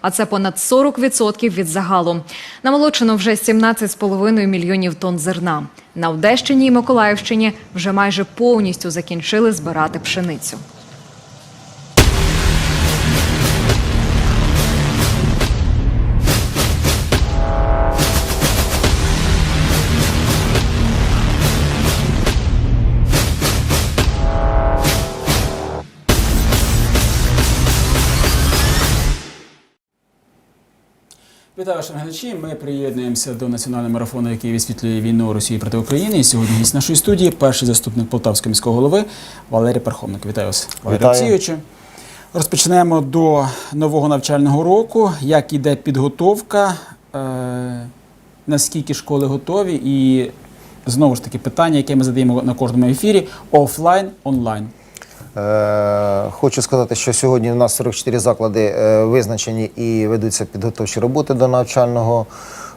А це понад 40% від загалу. Намолочено вже 17,5 мільйонів тонн зерна. На Одещині і Миколаївщині вже майже повністю закінчили збирати пшеницю. Вітаю, шановні глядачі. Ми приєднуємося до національного марафону, який висвітлює війну Росії проти України. І сьогодні гість нашої студії, перший заступник Полтавського міського голови Валерій Пархомник. Вітаю вас, Валерій Олексійовичу. Розпочнемо до нового навчального року. Як іде підготовка? Е, наскільки школи готові? І знову ж таки питання, яке ми задаємо на кожному ефірі: офлайн, онлайн. Е, Хочу сказати, що сьогодні у нас 44 заклади е, визначені і ведуться підготовчі роботи до навчального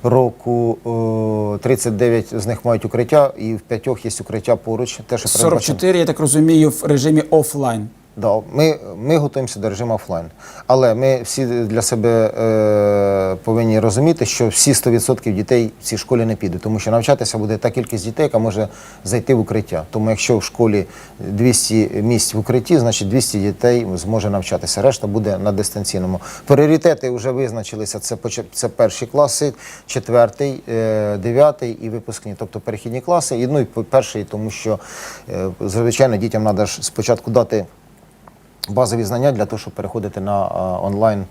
року. Е, 39 з них мають укриття, і в п'ятьох є укриття поруч. Те, що передбачено. 44, я так розумію, в режимі офлайн. Да, ми, ми готуємося до режиму офлайн. Але ми всі для себе е, повинні розуміти, що всі 100% дітей в цій школі не підуть, тому що навчатися буде та кількість дітей, яка може зайти в укриття. Тому якщо в школі 200 місць в укритті, значить 200 дітей зможе навчатися. Решта буде на дистанційному. Пріоритети вже визначилися. Це, це перші класи, четвертий, е, дев'ятий і випускні, тобто перехідні класи. І, ну, і перший, тому що, е, звичайно, дітям треба ж спочатку дати базові знання для того, щоб переходити на онлайн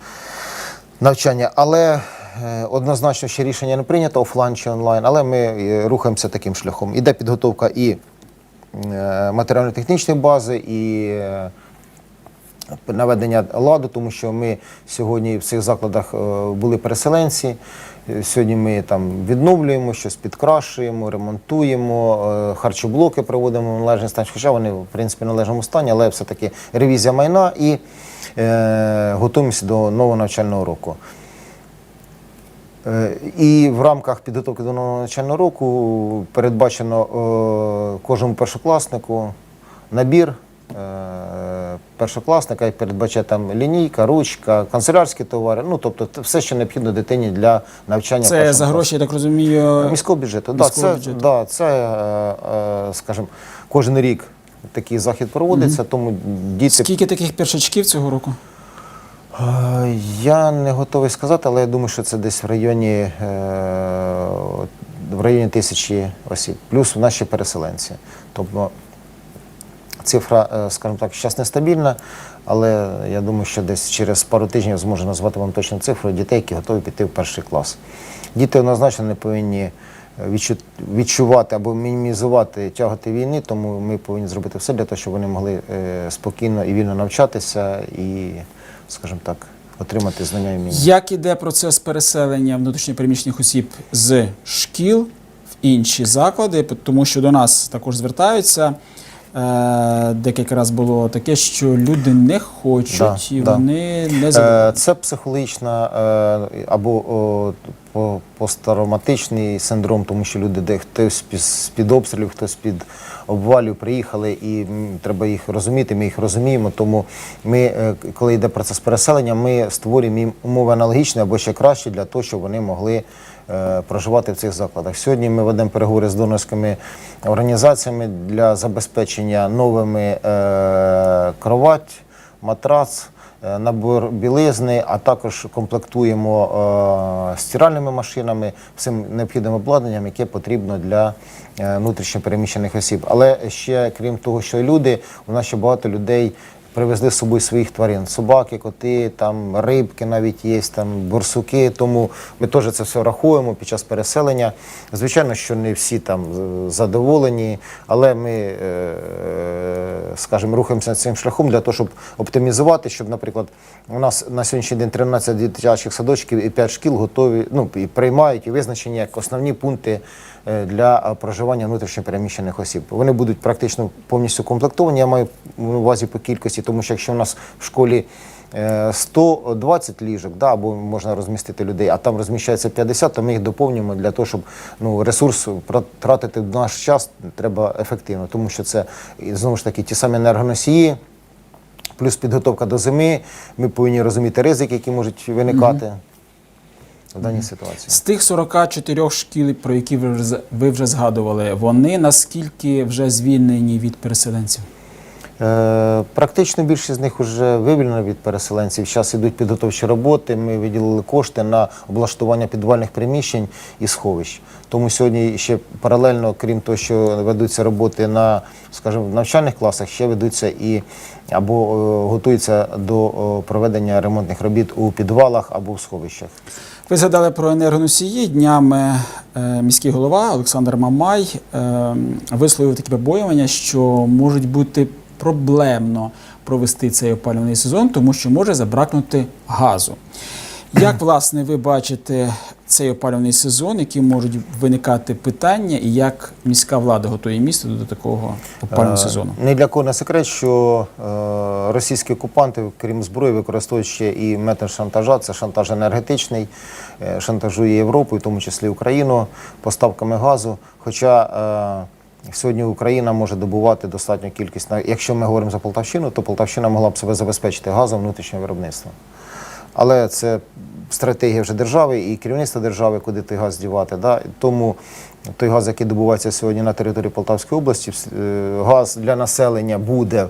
навчання. Але е, однозначно ще рішення не прийнято офлайн чи онлайн, але ми е, рухаємося таким шляхом. Іде підготовка і е, матеріально-технічної бази, і е, наведення ладу, тому що ми сьогодні в цих закладах е, були переселенці. Сьогодні ми там відновлюємо, щось підкрашуємо, ремонтуємо, е, харчоблоки приводимо в належний стан, хоча вони в принципі в належному стані, але все-таки ревізія майна і е, готуємося до нового навчального року. Е, І в рамках підготовки до нового навчального року передбачено е, кожному першокласнику набір е, першокласника, який передбачає там лінійка, ручка, канцелярські товари, ну тобто все, що необхідно дитині для навчання. Це за гроші, я так розумію. міського бюджету. Да, це, бюджету. Да, це е, е, скажімо, кожен рік такий захід проводиться, тому діти Скільки таких першачків цього року? Е, Я не готовий сказати, але я думаю, що це десь в районі, е, в районі тисячі осіб, плюс наші переселенці. Тобто цифра, е, скажімо так, зараз нестабільна, але я думаю, що десь через пару тижнів зможу назвати вам точну цифру дітей, які готові піти в перший клас. Діти однозначно не повинні е, відчувати або мінімізувати тяготи війни, тому ми повинні зробити все для того, щоб вони могли е, спокійно і вільно навчатися і, скажімо так, отримати знання і вміння. Як іде процес переселення внутрішньопереміщених осіб з шкіл в інші заклади? Тому що до нас також звертаються. Е, декілька разів було таке, що люди не хочуть Да, і да. вони не Е, задоволені. Це психологічна е, або по- посттравматичний синдром, тому що люди, де хтось під- з-під обстрілів, хтось під обвалів приїхали, і треба їх розуміти. Ми їх розуміємо. Тому ми, коли йде процес переселення, ми створюємо їм умови аналогічні або ще кращі для того, щоб вони могли проживати в цих закладах. Сьогодні ми ведемо переговори з донорськими організаціями для забезпечення новими е, кровать, матрац, е, набор білизни, а також комплектуємо е, стиральними машинами, всім необхідним обладнанням, яке потрібно для е, внутрішньопереміщених осіб. Але ще крім того, що люди, у нас ще багато людей. Привезли з собою своїх тварин, собаки, коти, там рибки навіть є, там борсуки. Тому ми теж це все рахуємо під час переселення. Звичайно, що не всі там е, задоволені, але ми, е, скажімо, рухаємося цим шляхом для того, щоб оптимізувати, щоб, наприклад, у нас на сьогоднішній день 13 дитячих садочків і 5 шкіл готові, ну і приймають і визначені як основні пункти е, для е, проживання внутрішньопереміщених осіб. Вони будуть практично повністю комплектовані. Я маю на увазі по кількості, тому що якщо у нас в школі е, 120 ліжок, да, або можна розмістити людей, а там розміщається 50, то ми їх доповнюємо для того, щоб ну, ресурс тратити в наш час треба ефективно, тому що це знову ж таки ті самі енергоносії плюс підготовка до зими. Ми повинні розуміти ризики, які можуть виникати в даній ситуації. З тих 44 шкіл, про які ви вже, згадували, вони наскільки вже звільнені від переселенців? Е, Практично більшість з них вже вивільнено від переселенців. Зараз ідуть підготовчі роботи. Ми виділили кошти на облаштування підвальних приміщень і сховищ. Тому сьогодні ще паралельно, крім того, що ведуться роботи на, скажімо, в навчальних класах, ще ведуться і або е, готуються до е, проведення ремонтних робіт у підвалах або в сховищах. Ви згадали про енергоносії. Днями е, міський голова Олександр Мамай е, висловив такі побоювання, що можуть бути проблемно провести цей опалювальний сезон, тому що може забракнути газу. Як власне ви бачите цей опалювальний сезон, які можуть виникати питання, і як міська влада готує місто до такого опалювального Е, сезону? Ні для кого не секрет, що е, російські окупанти, крім зброї, використовують ще і метод шантажа. Це шантаж енергетичний, е, шантажує Європу, в тому числі Україну, поставками газу. Хоча сьогодні Україна може добувати достатню кількість. Якщо ми говоримо за Полтавщину, то Полтавщина могла б себе забезпечити газом внутрішнього виробництва. Але це стратегія вже держави і керівництва держави, куди той газ дівати. Да? Тому той газ, який добувається сьогодні на території Полтавської області, е, газ для населення буде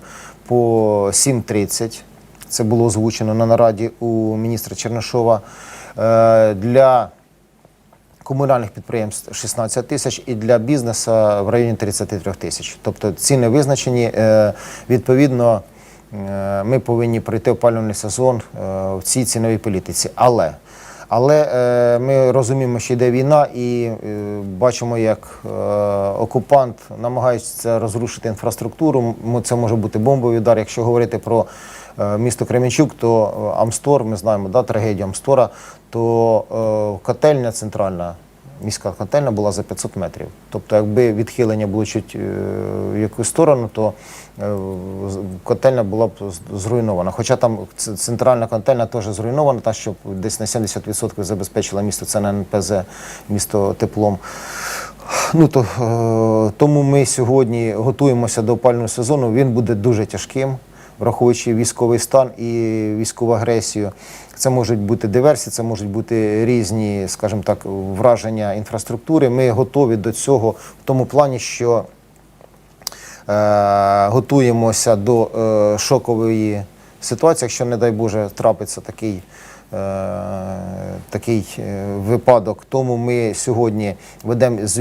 по 7,30. Це було озвучено на нараді у міністра Чернишова. Е, Для комунальних підприємств 16 тисяч і для бізнесу в районі 33 тисяч. Тобто ціни визначені. Е, Відповідно, ми повинні пройти опалювальний сезон е, в цій ціновій політиці. Але але е, ми розуміємо, що йде війна, і е, бачимо, як е, окупант намагається розрушити інфраструктуру. Це може бути бомбовий удар. Якщо говорити про е, місто Кременчук, то е, Амстор, ми знаємо, да, трагедію Амстора, то е, котельня центральна. Міська котельня була за 500 метрів. Тобто, якби відхилення було чуть е, в якусь сторону, то е, котельня була б зруйнована. Хоча там центральна котельня теж зруйнована, та що десь на 70% забезпечила місто, це на НПЗ, місто теплом. Ну, то, е, тому ми сьогодні готуємося до опального сезону. Він буде дуже тяжким, враховуючи військовий стан і військову агресію. Це можуть бути диверсії, це можуть бути різні, скажімо так, враження інфраструктури. Ми готові до цього в тому плані, що е, готуємося до е, шокової ситуації, якщо, не дай Боже, трапиться такий. е, Такий е, випадок. Тому ми сьогодні ведемо з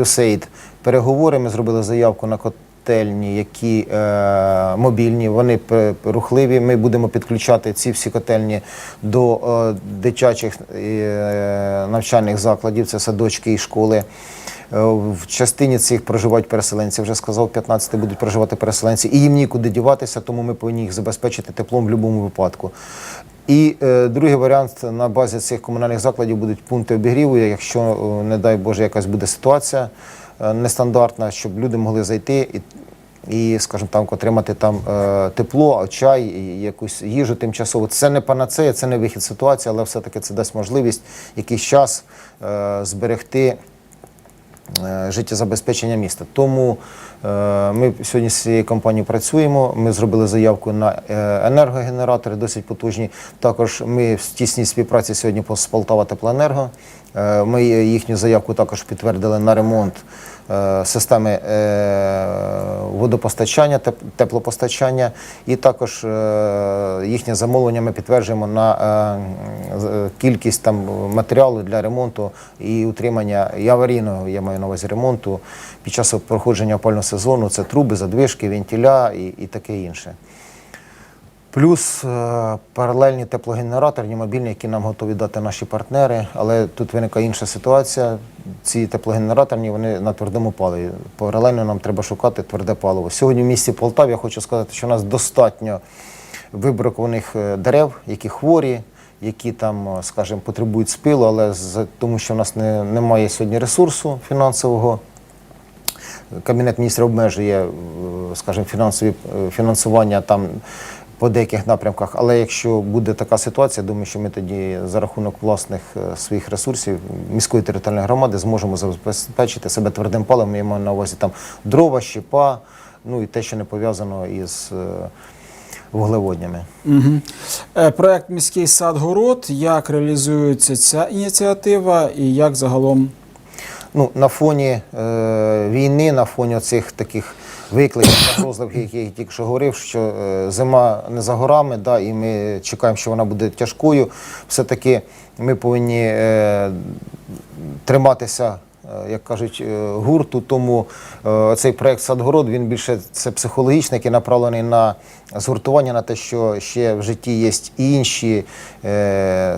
USAID переговори. Ми зробили заявку на котельні, які е, мобільні, вони рухливі. Ми будемо підключати ці всі котельні до е, дитячих е, навчальних закладів, це садочки і школи. Е, В частині цих проживають переселенці. Вже сказав, 15 будуть проживати переселенці, і їм нікуди діватися, тому ми повинні їх забезпечити теплом в будь-якому випадку. І е, другий варіант на базі цих комунальних закладів будуть пункти обігріву. Якщо, е, не дай Боже, якась буде ситуація нестандартна, щоб люди могли зайти і. І, скажімо так, отримати там е, тепло, чай, і якусь їжу тимчасову. Це не панацея, це не вихід ситуації, але все-таки це дасть можливість якийсь час е, зберегти е, життєзабезпечення міста. Тому е, ми сьогодні з цією компанією працюємо. Ми зробили заявку на е, енергогенератори, досить потужні. Також ми в тісній співпраці сьогодні з Полтава Теплоенерго. Е, Ми їхню заявку також підтвердили на ремонт е, системи е, водопостачання, теплопостачання, і також е, їхнє замовлення ми підтверджуємо на е, е, кількість там матеріалу для ремонту і утримання і аварійного, я маю на увазі ремонту під час проходження опального сезону. Це труби, задвижки, вентиля і, і таке інше. Плюс е, паралельні теплогенераторні мобільні, які нам готові дати наші партнери. Але тут виникає інша ситуація. Ці теплогенераторні вони на твердому паливі. Паралельно нам треба шукати тверде паливо. Сьогодні в місті Полтаві я хочу сказати, що у нас достатньо вибракованих е, дерев, які хворі, які там, е, скажімо, потребують спилу, але тому що в нас не, немає сьогодні ресурсу фінансового. Кабінет міністрів обмежує, е, скажімо, фінансові е, фінансування там по деяких напрямках. Але якщо буде така ситуація, думаю, що ми тоді за рахунок власних е, своїх ресурсів міської територіальної громади зможемо забезпечити себе твердим паливом. Я маю на увазі там дрова, щепа, ну і те, що не пов'язано із. вуглеводнями. Угу. Проект міський сад город. Як реалізується ця ініціатива і як загалом Ну, на фоні е, війни, на фоні цих таких викликів, загрозливих, які я тільки що говорив, що е, зима не за горами, да, і ми чекаємо, що вона буде тяжкою. Все-таки ми повинні е, триматися. е, Як кажуть, е, гурту, тому е, цей проект Садгород він більше це психологічний, який направлений на згуртування, на те, що ще в житті є інші,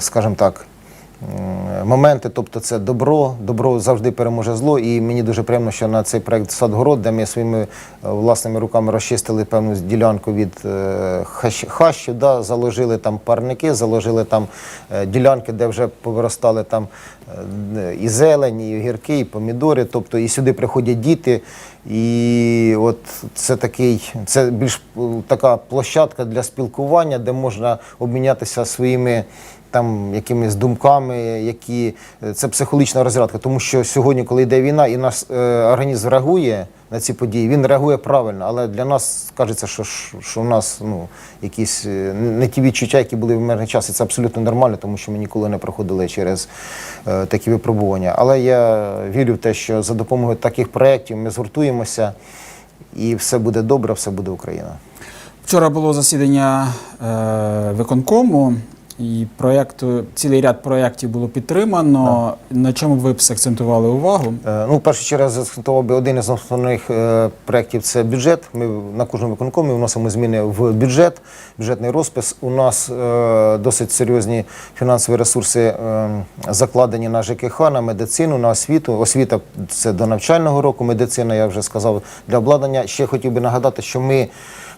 скажімо так, моменти, тобто це добро, добро завжди переможе зло. І мені дуже приємно, що на цей проект Садгород, де ми своїми е, власними руками розчистили певну ділянку від е, хащів, да, заложили там парники, заложили там е, ділянки, де вже повиростали там і зелень, і огірки, і помідори. Тобто і сюди приходять діти. І от це такий, це більш така площадка для спілкування, де можна обмінятися своїми там якимись думками, які е, це психологічна розрядка. Тому що сьогодні, коли йде війна, і наш е, організм реагує на ці події, він реагує правильно. Але для нас кажеться, що, що, у нас ну, якісь е, не ті відчуття, які були в мирний час, і це абсолютно нормально, тому що ми ніколи не проходили через е, такі випробування. Але я вірю в те, що за допомогою таких проєктів ми згуртуємося, і все буде добре, все буде Україна. Вчора було засідання е, виконкому, і проєкту, цілий ряд проєктів було підтримано. На чому б ви б акцентували увагу? Е, Ну, в першу чергу, я заакцентував би один із основних е, проєктів це бюджет. Ми на кожному виконкомі вносимо зміни в бюджет, бюджетний розпис. У нас е, досить серйозні фінансові ресурси е, закладені на ЖКХ, на медицину, на освіту. Освіта це до навчального року, медицина, я вже сказав, для обладнання. Ще хотів би нагадати, що ми.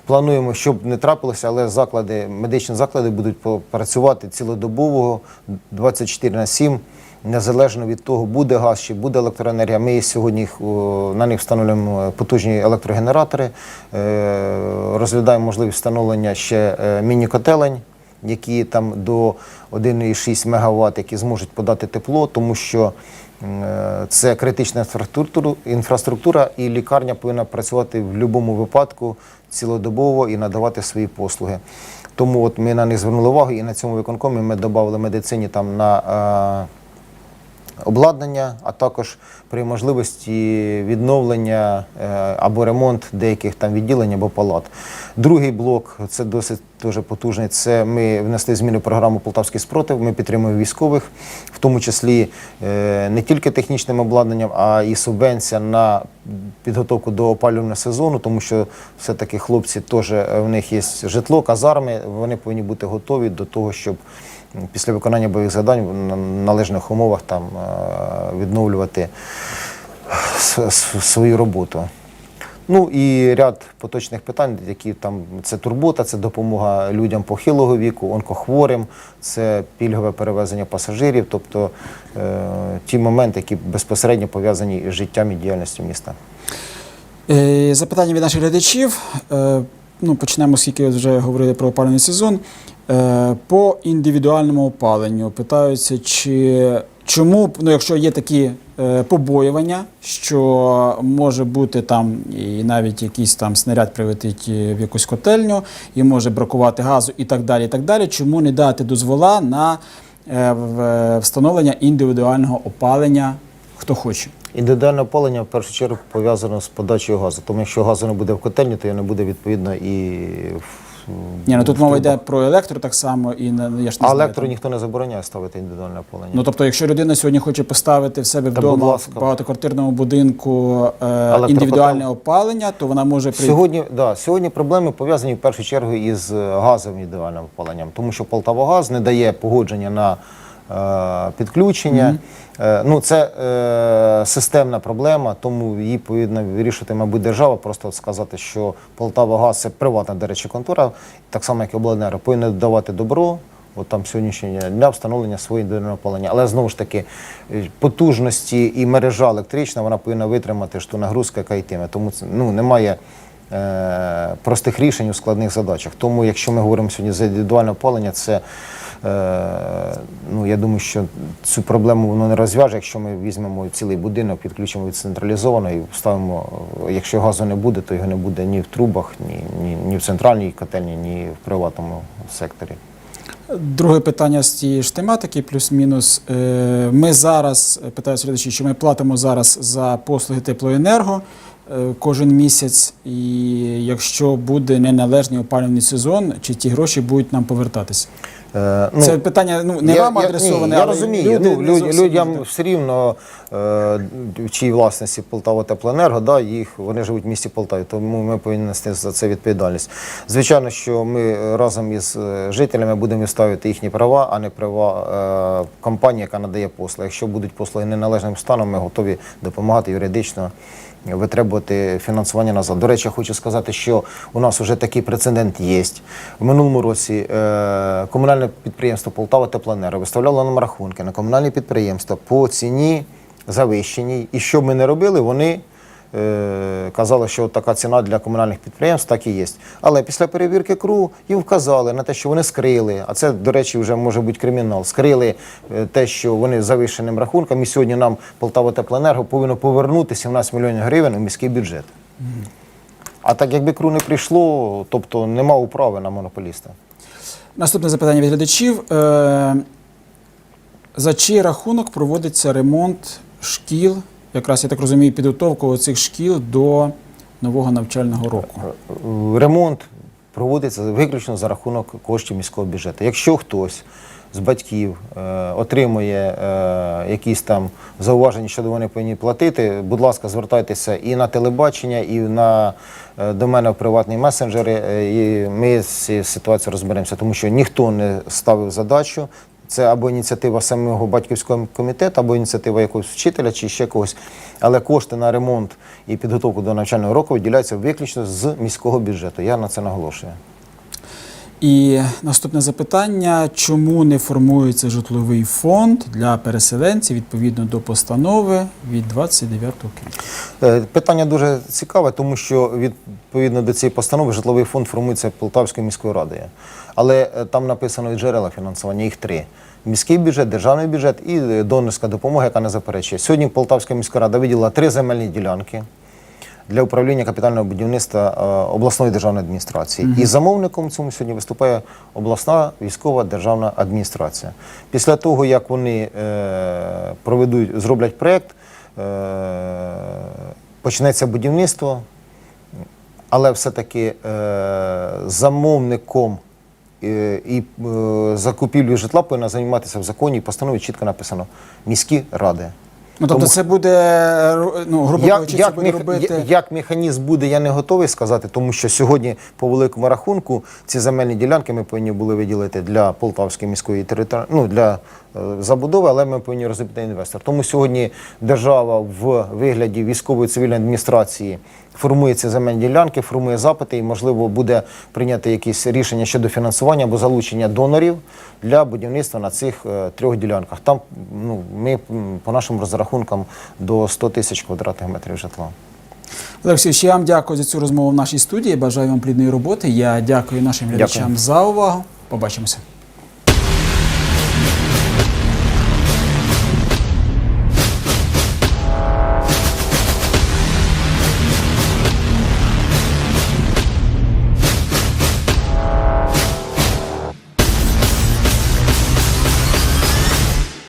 Плануємо, щоб не трапилося, але заклади, медичні заклади будуть працювати цілодобово 24 на 7, незалежно від того, буде газ чи буде електроенергія. Ми сьогодні на них встановлюємо потужні електрогенератори, е, розглядаємо можливість встановлення ще е, міні-котелень, які там до 1,6 МВт, які зможуть подати тепло, тому що Е, Це критична інфраструктура, інфраструктура, і лікарня повинна працювати в будь-якому випадку цілодобово і надавати свої послуги. Тому от ми на них звернули увагу, і на цьому виконкомі ми додали медицині там на е, обладнання, а також при можливості відновлення е, або ремонт деяких там відділень або палат. Другий блок це досить дуже потужний. Це ми внесли зміни в програму Полтавський спротив. Ми підтримуємо військових, в тому числі е, не тільки технічним обладнанням, а і субвенція на підготовку до опалювального сезону, тому що все-таки хлопці теж е, в них є житло, казарми. Вони повинні бути готові до того, щоб після виконання бойових завдань в належних умовах там е, відновлювати свою роботу. Ну і ряд поточних питань, які там це турбота, це допомога людям похилого віку, онкохворим, це пільгове перевезення пасажирів, тобто е, ті моменти, які безпосередньо пов'язані з життям і діяльністю міста. Е, Запитання від наших глядачів. Е, Ну, почнемо, оскільки вже говорили про опалювальний сезон. Е, По індивідуальному опаленню питаються, чи чому, ну, якщо є такі побоювання, що може бути там і навіть якийсь там снаряд прилетить е, в якусь котельню, і може бракувати газу і так далі. і так далі, Чому не дати дозвола на е, встановлення індивідуального опалення, хто хоче? Індивідуальне опалення в першу чергу пов'язано з подачею газу. Тому якщо газу не буде в котельні, то його не буде відповідно і в- Ні, ну тут мова йде про електро так само, і не я ж не А знаю, електро там. ніхто не забороняє ставити індивідуальне опалення. Ну тобто, якщо людина сьогодні хоче поставити в себе Та, будь вдома в ласка. багатоквартирному будинку е, індивідуальне опалення, то вона може прийти. Сьогодні, да, сьогодні проблеми пов'язані в першу чергу із е, газовим індивідуальним опаленням, тому що Полтавогаз не дає погодження на е, підключення. Е, ну, це е, системна проблема, тому її повинна вирішити, мабуть, держава. Просто сказати, що Полтавагаз це приватна, до речі, контора, так само, як і обладнання, повинна давати добро. От там сьогоднішнього для встановлення своєї індивідуального опалення. Але знову ж таки, е, потужності і мережа електрична вона повинна витримати ж ту нагрузку, яка йтиме. Тому ну немає простих рішень у складних задачах. Тому, якщо ми говоримо сьогодні за індивідуальне опалення, це е, ну я думаю, що цю проблему воно не розв'яже, якщо ми візьмемо цілий будинок, підключимо від централізовано і вставимо. е, Якщо газу не буде, то його не буде ні в трубах, ні, ні, ні в центральній котельні, ні в приватному секторі. Друге питання з цієї ж тематики, плюс-мінус. Е, Ми зараз, е, питають що ми платимо зараз за послуги теплоенерго е, кожен місяць, і якщо буде неналежний опалювальний сезон, чи ті гроші будуть нам повертатися? Е, ну, Це питання ну, не я, вам я- адресоване, я але розумію. люди ну, люд- людям розуміють. все рівно, е, в чиїй власності Полтава Теплоенерго, да, їх, вони живуть в місті Полтаві, тому ми повинні нести за це відповідальність. Звичайно, що ми разом із е, жителями будемо ставити їхні права, а не права е, компанії, яка надає послуги. Якщо будуть послуги неналежним станом, ми готові допомагати юридично. Витребувати фінансування назад. До речі, хочу сказати, що у нас вже такий прецедент є. В минулому році е, комунальне підприємство Полтава Теплоенерго виставляло нам рахунки на комунальні підприємства по ціні завищеній. І що б ми не робили, вони казали, що така ціна для комунальних підприємств так і є. Але після перевірки КРУ їм вказали на те, що вони скрили, а це, до речі, вже може бути кримінал. Скрили е, те, що вони завищеним рахунком, і сьогодні нам Полтава Теплоенерго повинно повернути 17 мільйонів гривень у міський бюджет. А так якби КРУ не прийшло, тобто нема управи на монополіста. Наступне запитання від глядачів. Е, За чий рахунок проводиться ремонт шкіл, якраз я так розумію, підготовка цих шкіл до нового навчального року? Е, Ремонт проводиться виключно за рахунок коштів міського бюджету. Якщо хтось з батьків е, отримує е, якісь там зауваження, що вони повинні платити, будь ласка, звертайтеся і на телебачення, і на, е, до мене в приватні месенджери, е, і ми з цією ситуацією розберемося, тому що ніхто не ставив задачу. Це або ініціатива самого батьківського комітету, або ініціатива якогось вчителя чи ще когось. Але кошти на ремонт і підготовку до навчального року виділяються виключно з міського бюджету. Я на це наголошую. І наступне запитання: чому не формується житловий фонд для переселенців відповідно до постанови від 29 квітня? Е, Питання дуже цікаве, тому що відповідно до цієї постанови житловий фонд формується Полтавською міською радою. Але е, там написано джерела фінансування, їх три. Міський бюджет, державний бюджет і е, донорська допомога, яка не заперечує. Сьогодні Полтавська міська рада виділила три земельні ділянки для управління капітального будівництва е, обласної державної адміністрації. І замовником цьому сьогодні виступає обласна військова державна адміністрація. Після того, як вони е, проведуть, зроблять проєкт, е, почнеться будівництво, але все-таки замовником і закупівлею житла повинна займатися в законі і постанові чітко написано міські ради. Ну, тобто Тому- це буде, е, ну, грубо Як, кажучи, це буде мех- робити. як механізм буде, я не готовий сказати, тому що сьогодні, по великому рахунку, ці земельні ділянки ми повинні були виділити для Полтавської міської території, ну, для е, забудови, але ми повинні розробити інвестор. Тому сьогодні держава в вигляді військової цивільної адміністрації формує ці земельні ділянки, формує запити і, можливо, буде прийняти якісь рішення щодо фінансування або залучення донорів для будівництва на цих е, трьох ділянках. Там ну, ми по нашим розрахункам до 100 тисяч квадратних метрів житла. Олексій, ще я вам дякую за цю розмову в нашій студії. Бажаю вам плідної роботи. Я дякую нашим глядачам Дякую. за увагу. Побачимося.